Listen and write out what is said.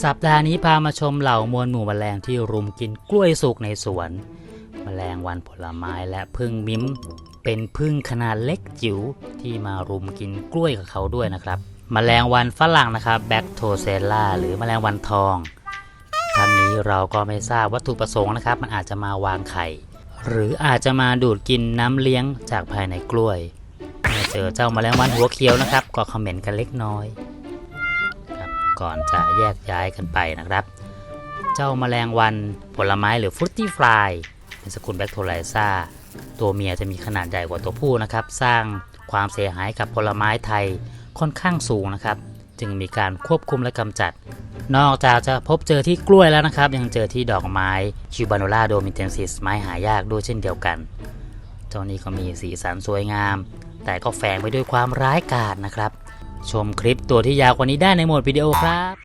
สัปดาห์นี้พามาชมเหล่ามวลหมู่แมลงที่รุมกินกล้วยสุกในสวน แมลงวันผลไม้และพึ่งมิ้ม เป็นพึ่งขนาดเล็กจิ๋วที่มารุมกินกล้วยกับเขาด้วยนะครับ แมลงวันฝรั่งนะครับแบคโทเซล่าหรือแมลงวันทองทั้งนี้เราก็ไม่ทราบวัตถุประสงค์นะครับ มันอาจจะมาวางไข่ หรืออาจจะมาดูดกินน้ำเลี้ยงจากภายในกล้วยเมื่อเจอเจ้าแมลงวันหัวเขียวนะครับ ก็คอมเมนต์กันเล็กน้อย ก่อนจะแยกย้ายกันไปนะครับ เจ้าแมลงวันผลไม้หรือฟรุตตี้ฟลายเป็นสกุลแบคโทไลซาตัวเมียจะมีขนาดใหญ่กว่าตัวผู้นะครับ สร้างความเสียหายกับผลไม้ไทยค่อนข้างสูงนะครับ จึงมีการควบคุมและกำจัด นอกจากจะพบเจอที่กล้วยแล้วนะครับ ยังเจอที่ดอกไม้คิวบาโนล่าโดมิเทนซิสไม้หายากด้วยเช่นเดียวกัน เจ้านี้ก็มีสีสันสวยงาม แต่ก็แฝงไปด้วยความร้ายกาจนะครับ ชมคลิปตัวที่ยาวกว่านี้ได้ในโหมดวิดีโอครับ